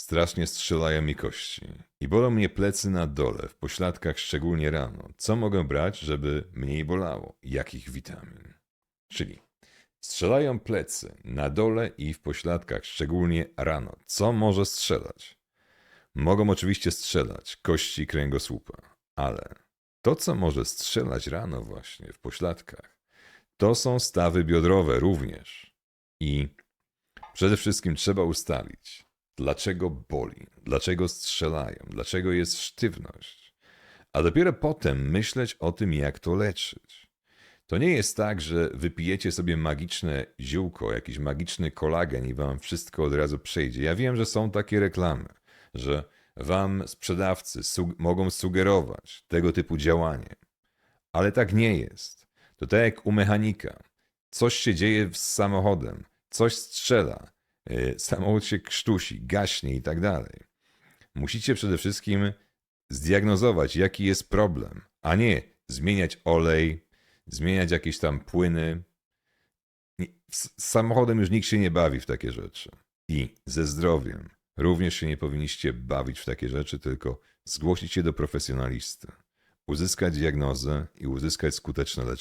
Strasznie strzelają mi kości. I bolą mnie plecy na dole, w pośladkach szczególnie rano. Co mogę brać, żeby mniej bolało? Jakich witamin? Czyli strzelają plecy na dole i w pośladkach, szczególnie rano. Co może strzelać? Mogą oczywiście strzelać kości kręgosłupa, ale to, co może strzelać rano właśnie w pośladkach, to są stawy biodrowe również. I przede wszystkim trzeba ustalić, dlaczego boli, dlaczego strzelają, dlaczego jest sztywność, a dopiero potem myśleć o tym, jak to leczyć. To nie jest tak, że wypijecie sobie magiczne ziółko, jakiś magiczny kolagen i wam wszystko od razu przejdzie. Ja wiem, że są takie reklamy, że wam sprzedawcy su- mogą sugerować tego typu działanie, ale tak nie jest. To tak jak u mechanika. Coś się dzieje z samochodem, coś strzela, samochód się krztusi, gaśnie i tak dalej. Musicie przede wszystkim zdiagnozować, jaki jest problem, a nie zmieniać olej, zmieniać jakieś tam płyny. Z samochodem już nikt się nie bawi w takie rzeczy. I ze zdrowiem również się nie powinniście bawić w takie rzeczy, tylko zgłosić się do profesjonalisty, uzyskać diagnozę i uzyskać skuteczne leczenie.